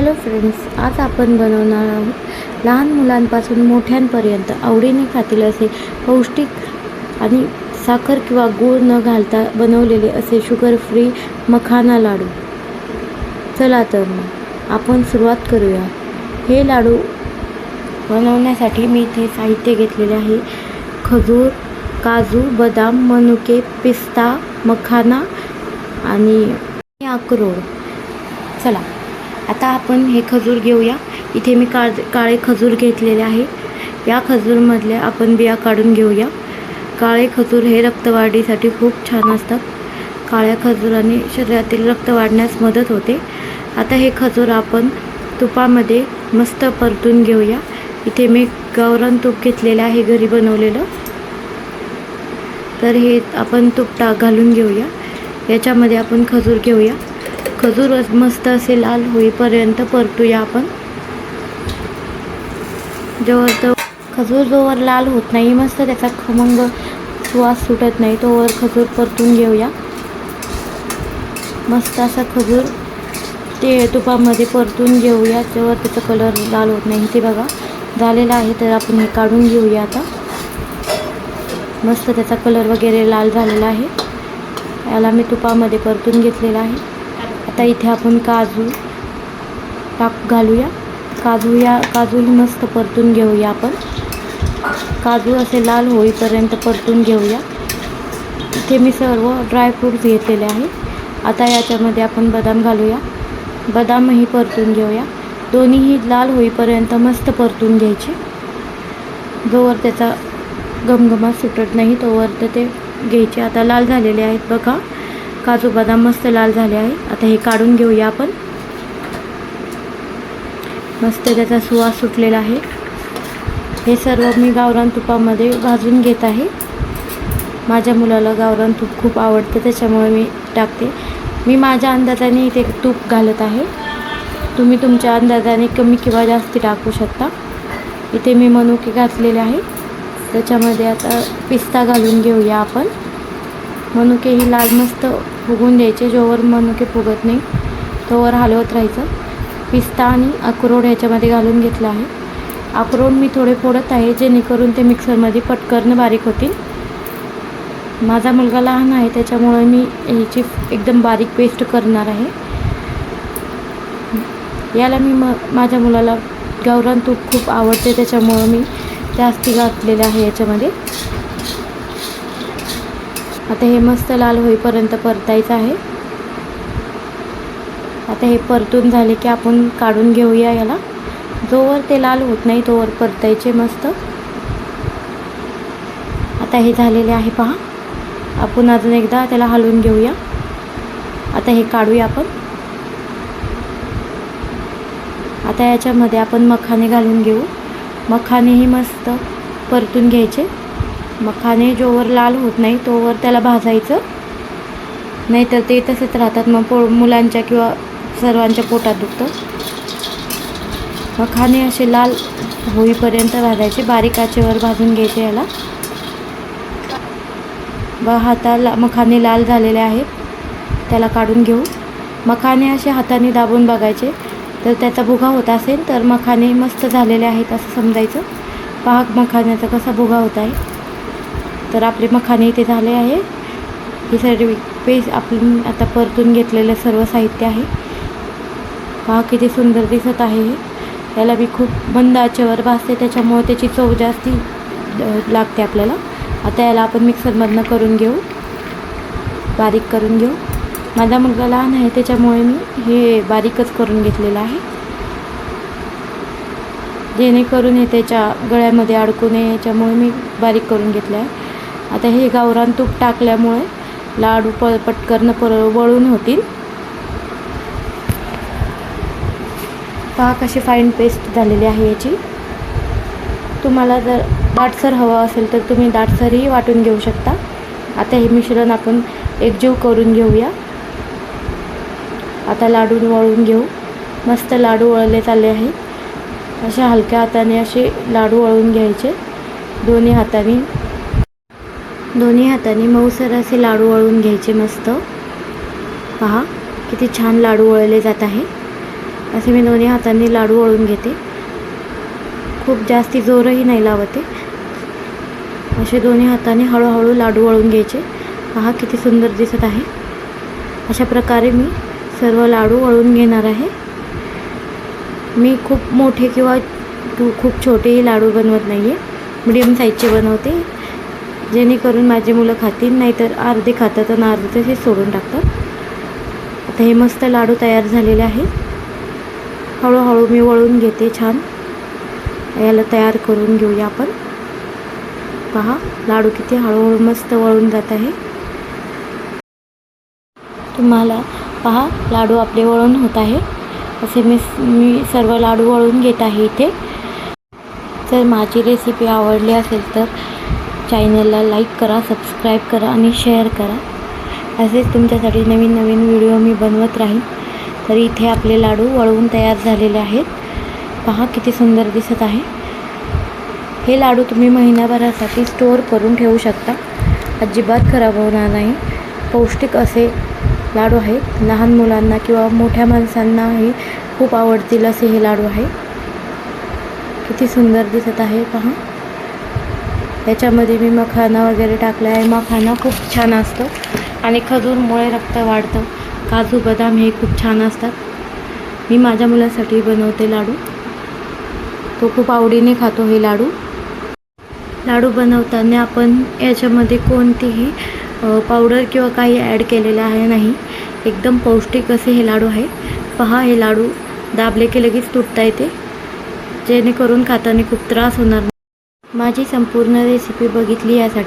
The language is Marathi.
हॅलो फ्रेंड्स आज आपण बनवणार आहोत लहान मुलांपासून मोठ्यांपर्यंत आवडीने खातील असे पौष्टिक आणि साखर किंवा गूळ न घालता बनवलेले असे शुगर फ्री मखाना लाडू. चला तर मग आपण सुरुवात करूया. हे लाडू बनवण्यासाठी मी इथे साहित्य घेतलेले आहे. खजूर काजू बदाम मनुके पिस्ता मखाना आणि अक्रोड. चला. आता आपण हे खजूर घेऊया. इथे मी काळ काळे खजूर घेतलेले आहे. या खजूरमधल्या आपण बिया काढून घेऊया. काळे खजूर हे रक्तवाढीसाठी खूप छान असतात. काळ्या खजुराने शरीरातील रक्त वाढण्यास मदत होते. आता हे खजूर आपण तुपामध्ये मस्त परतून घेऊया. इथे मी गावरान तूप घेतलेलं आहे घरी बनवलेलं. तर हे आपण तूप टाक घालून घेऊया. याच्यामध्ये आपण खजूर घेऊया. खजूर मस्त असे लाल होईपर्यंत परतूया आपण. जेव्हा तो खजूर जोवर लाल होत नाही मस्त त्याचा खमंग सुवास सुटत नाही तोवर खजूर परतून घेऊया. मस्त असा खजूर ते तुपामध्ये परतून घेऊया तेव्हा त्याचा कलर लाल होत नाही. ते बघा झालेला आहे तर आपण हे काढून घेऊया आता. मस्त त्याचा कलर वगैरे लाल झालेला आहे. याला मी तुपामध्ये परतून घेतलेला आहे. आता इथे आपण काजू टाक घालूया. काजू या काजूही मस्त परतून घेऊया आपण. काजू असे लाल होईपर्यंत परतून घेऊया. इथे मी सर्व ड्रायफ्रूट्स घेतलेले आहे. आता याच्यामध्ये आपण बदाम घालूया. बदामही परतून घेऊया. दोन्हीही लाल होईपर्यंत मस्त परतून घ्यायचे. जोवर त्याचा घमघमा सुटत नाही तोवर तर ते घ्यायचे. आता लाल झालेले आहेत बघा. काजू बदाम मस्त लाल झाले आहे. आता हे काढून घेऊया आपण. मस्त त्याचा सुवास सुटलेला आहे. हे सर्व मी गावरान तुपामध्ये भाजून घेत आहे. माझ्या मुलाला गावरान तूप खूप आवडतं त्याच्यामुळे मी टाकते. मी माझ्या अंदाजाने इथे तूप घालत आहे. तुम्ही तुमच्या अंदाजाने कमी किंवा जास्त टाकू शकता. इथे मी मनुके घातलेले आहे. त्याच्यामध्ये आता पिस्ता घालून घेऊया आपण. मनुके ही लाल मस्त फुगून द्यायचे जोवर मनुके फुगत नाही तोवर हलवत राहायचं. पिस्ता आणि अक्रोड ह्याच्यामध्ये घालून घेतलं आहे. अक्रोड मी थोडे फोडत आहे जेणेकरून ते मिक्सरमध्ये पटकन बारीक होतील. माझा मुलगा लहान आहे त्याच्यामुळे मी ह्याची एकदम बारीक पेस्ट करणार आहे. याला मी म माझ्या मुलाला गावरान तूप खूप आवडते त्याच्यामुळं मी जास्ती घातलेलं आहे याच्यामध्ये. आता हे मस्त लाल होईपर्यंत परतायचं आहे. आता हे परतून झाले की आपण काढून घेऊया याला. जोवर ते लाल होत नाही तोवर परतायचे मस्त. आता हे झालेले आहे पहा. आपण अजून एकदा त्याला हलवून घेऊया. आता हे काढूया आपण. आता याच्यामध्ये आपण मखाने घालून घेऊ. मखानेही मस्त परतून घ्यायचे. मखाने जोवर लाल होत नाही तोवर त्याला भाजायचं. नाहीतर ते तसेच राहतात. मग पो मुलांच्या किंवा सर्वांच्या पोटात दुखतं. मखाने असे लाल होईपर्यंत भाजायचे. बारीक आचेवर भाजून घ्यायचे याला. व हाताला मखाने लाल झालेले आहेत. त्याला काढून घेऊ. मखाने असे हाताने दाबून बघायचे. तर त्याचा भुगा होत असेल तर मखाने मस्त झालेले आहेत असं समजायचं. पाहक मखान्याचा कसा भुगा होत आहे. तर आपले मखाने इथे झाले आहे. हे सर्व पेस्ट आपण आता परतून घेतलेलं सर्व साहित्य आहे. पहा किती सुंदर दिसत आहे हे. त्याला मी खूप मंद आचेवर भाजते त्याच्यामुळे त्याची चव जास्ती लागते आपल्याला. आता याला आपण मिक्सरमधनं करून घेऊ. बारीक करून घेऊ. माझा मुलगा लहान आहे त्याच्यामुळे मी हे बारीकच करून घेतलेलं आहे. जेणेकरून हे त्याच्या गळ्यामध्ये अडकू नये याच्यामुळे मी बारीक करून घेतलं आहे. आता हे गावरान तूप टाकल्यामुळे लाडू प पटकन पर वळून होतील. पहा कशी फाईन पेस्ट झालेली आहे याची. तुम्हाला जर दाटसर हवं असेल तर तुम्ही दाटसरही वाटून घेऊ शकता. आता हे मिश्रण आपण एकजीव करून घेऊया. आता लाडू वळून घेऊ. मस्त लाडू वळले चालले आहेत अशा हलक्या हाताने असे लाडू वळून घ्यायचे. दोन्ही हाताने दोन्ही हाताने मऊसर असे लाडू वळून घ्यायचे मस्त. पहा किती छान लाडू वळले जात आहे. असे मी दोन्ही हातांनी लाडू वळून घेते. खूप जास्ती जोरही नाही लावते. असे दोन्ही हाताने हळूहळू लाडू वळून घ्यायचे. पहा किती सुंदर दिसत आहे. अशा प्रकारे मी सर्व लाडू वळून घेणार आहे. मी खूप मोठे किंवा खूप छोटेही लाडू बनवत नाही आहे मिडियम साईजचे बनवते. जेणेकरून माझी मुलं खातील नाहीतर अर्धे खातात आणि अर्धे तसेच सोडून टाकतात. आता हे मस्त लाडू तयार झालेले आहे हळूहळू मी वळून घेते छान. याला तयार करून घेऊया आपण. पहा लाडू किती हळूहळू मस्त वळून जात आहे. तुम्हाला पहा लाडू आपले वळून होत आहे. असे मी मी सर्व लाडू वळून घेत आहे इथे. जर माझी रेसिपी आवडली असेल तर चॅनलला लाईक करा सबस्क्राईब करा आणि शेअर करा. असेच तुमच्यासाठी नवीन नवीन व्हिडिओ मी बनवत राहीन. तर इथे आपले लाडू वळवून तयार झालेले आहेत. पहा किती सुंदर दिसत आहे. हे लाडू तुम्ही महिन्याभरासाठी स्टोअर करून ठेवू शकता. अजिबात खराब होणार नाही. पौष्टिक असे लाडू आहेत. लहान मुलांना किंवा मोठ्या माणसांनाही खूप आवडतील असे हे लाडू आहे. किती सुंदर दिसत आहे. पहा. याच्यामध्ये मी मखाना वगैरे टाकला आहे मखाना खूप छान असतो. आणि खजूरमुळे रक्त वाढतं. काजू बदाम हे खूप छान असतात. मी माझ्या मुलासाठी बनवते लाडू. तो खूप आवडीने खातो हे लाडू. लाडू बनवताना आपण याच्यामध्ये कोणतीही पावडर किंवा काही ॲड केलेलं आहे नाही. एकदम पौष्टिक असे हे लाडू आहे. पहा हे लाडू दाबले की लगेच तुटता येते. जेणेकरून खाताना खूप त्रास होणार नाही माझी संपूर्ण रेसिपी बघितली यासाठी